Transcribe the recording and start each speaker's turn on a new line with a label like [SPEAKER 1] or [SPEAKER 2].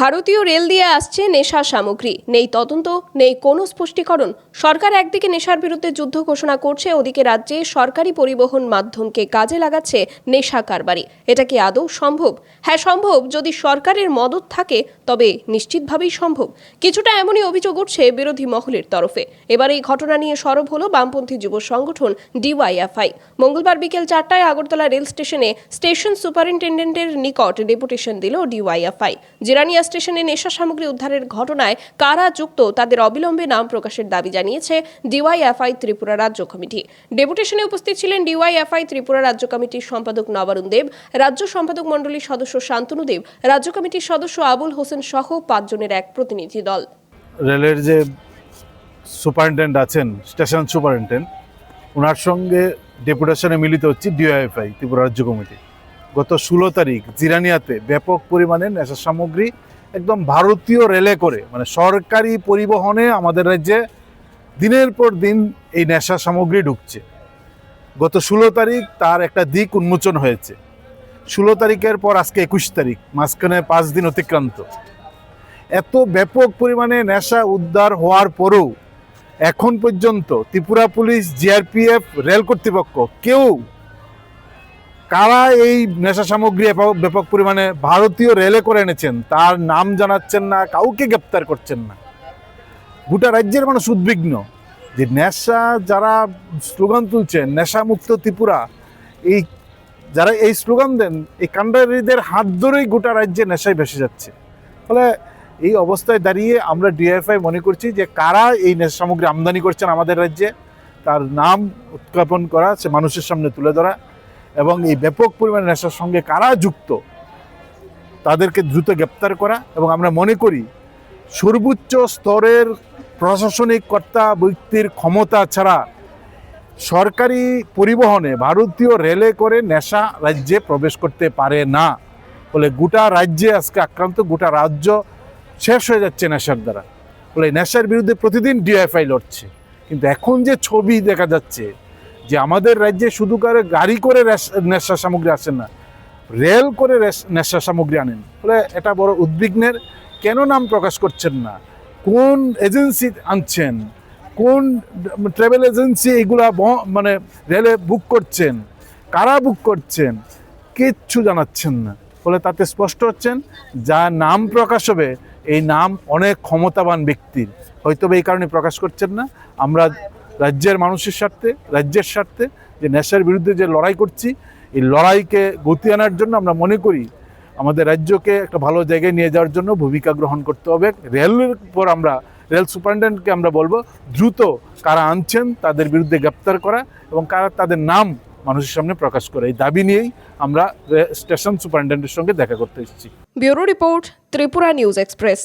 [SPEAKER 1] ভারতীয় রেল দিয়ে আসছে নেশা সামগ্রী। নেই তদন্ত, নেই কোনো স্পষ্টীকরণ। সরকার একদিকে নেশার বিরুদ্ধে যুদ্ধ ঘোষণা করছে, ওদিকে রাজ্যে সরকারি পরিবহন মাধ্যমকে কাজে লাগাচ্ছে নেশা কারবারি। এটা কি আদৌ সম্ভব? হ্যাঁ সম্ভব। যদি সরকারের মদত থাকে, তবে নিশ্চিতভাবেই সম্ভব। কিছুটা এমনই অভিযোগ উঠছে বিরোধী মহলের তরফে। এবার এই ঘটনা নিয়ে সরব হলো বামপন্থী যুব সংগঠন ডিওয়াইএফআই। মঙ্গলবার বিকেল চারটায় আগরতলা রেল স্টেশনে স্টেশন সুপারিনটেন্ডেন্টের নিকট ডেপুটেশন দিল ডিওয়াইএফআই। জিরানিয়া স্টেশনে নেশা সামগ্রী উদ্ধারের ঘটনায় কারা যুক্ত তাদের অবিলম্বে নাম প্রকাশের দাবি জানিয়েছে ডিওয়াইএফআই ত্রিপুরা রাজ্য কমিটি। ডেপুটেশনে উপস্থিত ছিলেন ডিওয়াইএফআই ত্রিপুরা রাজ্য কমিটির সম্পাদক নবারুণ দেব, রাজ্য সম্পাদক মণ্ডলীর সদস্য শান্তনু দেব, রাজ্য কমিটির সদস্য আবুল হোসেন সহ পাঁচজনের এক প্রতিনিধি দল।
[SPEAKER 2] রেলের যে সুপারিনটেন্ডেন্ট আছেন, স্টেশন সুপারিনটেন্ডেন্ট ওনার সঙ্গে ডেপুটেশনে মিলিত হচ্ছে ডিওএফআই ত্রিপুরা রাজ্য কমিটি। গত ষোলো তারিখ জিরানিয়াতে ব্যাপক পরিমাণে নেশা সামগ্রী একদম ভারতীয় রেলে করে মানে সরকারি পরিবহনে আমাদের রাজ্যে দিনের পর দিন এই নেশা সামগ্রী ঢুকছে। গত ষোলো তারিখ তার একটা দিক উন্মোচন হয়েছে। ষোলো তারিখের পর আজকে একুশ তারিখ, মাঝখানে পাঁচ দিন অতিক্রান্ত। এত ব্যাপক পরিমাণে নেশা উদ্ধার হওয়ার পরেও এখন পর্যন্ত ত্রিপুরা পুলিশ, জিআরপিএফ, রেল কর্তৃপক্ষ কেউ কারা এই নেশা সামগ্রী ব্যাপক- পরিমাণে ভারতীয় রেলে করে এনেছেন, তার নাম জানাচ্ছেন না, কাউকে গ্রেপ্তার করছেন না। গোটা রাজ্যের মানুষ উদ্বিগ্ন যে নেশা যারা স্লোগান তুলছেন, নেশামুক্ত ত্রিপুরা, এই যারা এই স্লোগান দেন, এই কাণ্ডারীদের হাত ধরেই গোটা রাজ্যে নেশায় ভেসে যাচ্ছে। ফলে এই অবস্থায় দাঁড়িয়ে আমরা ডিএফআই মনে করছি যে কারা এই নেশা সামগ্রী আমদানি করছেন আমাদের রাজ্যে, তার নাম উত্থাপন করা, সে মানুষের সামনে তুলে ধরা এবং এই ব্যাপক পরিমাণে নেশার সঙ্গে কারা যুক্ত, তাদেরকে দ্রুত গ্রেপ্তার করা এবং আমরা মনে করি সর্বোচ্চ স্তরের প্রশাসনিক কর্তা ব্যক্তির ক্ষমতা ছাড়া সরকারি পরিবহনে ভারতীয় রেলে করে নেশা রাজ্যে প্রবেশ করতে পারে না। ফলে গোটা রাজ্যে আজকে আক্রান্ত, গোটা রাজ্য শেষ হয়ে যাচ্ছে নেশার দ্বারা। ফলে নেশার বিরুদ্ধে প্রতিদিন ডিএফআই লড়ছে। কিন্তু এখন যে ছবি দেখা যাচ্ছে যে আমাদের রাজ্যে শুধু করে গাড়ি করে নেশা সামগ্রী আসেন না, রেল করে নেশা সামগ্রী আনেন। ফলে এটা বড় উদ্বিগ্নের কেন নাম প্রকাশ করছেন না? কোন এজেন্সি আনছেন? কোন ট্রাভেল এজেন্সি এগুলা মানে রেলে বুক করছেন? কারা বুক করছেন? কিচ্ছু জানাচ্ছেন না। ফলে তাতে স্পষ্ট হচ্ছেন, যা নাম প্রকাশ হবে, এই নাম অনেক ক্ষমতাবান ব্যক্তির। হয়তো এই কারণে প্রকাশ করছেন না। আমরা রাজ্যের মানুষের স্বার্থে, রাজ্যের স্বার্থে যে নেশার বিরুদ্ধে যে লড়াই করছি, এই লড়াইকে গতি আনার জন্য আমরা মনে করি আমাদের রাজ্যকে একটা ভালো জায়গায় নিয়ে যাওয়ার জন্য ভূমিকা গ্রহণ করতে হবে। রেলের পর আমরা, রেল সুপারিনটেন্ডেন্টকে আমরা বলব, দ্রুত কারা আনছেন তাদের বিরুদ্ধে গ্রেপ্তার করা এবং কারা তাদের নাম মানুষের সামনে প্রকাশ করে। এই দাবি নিয়েই আমরা স্টেশন সুপারিনটেন্ডেন্টের সঙ্গে দেখা করতে এসেছি।
[SPEAKER 1] Bureau report Tripura news express.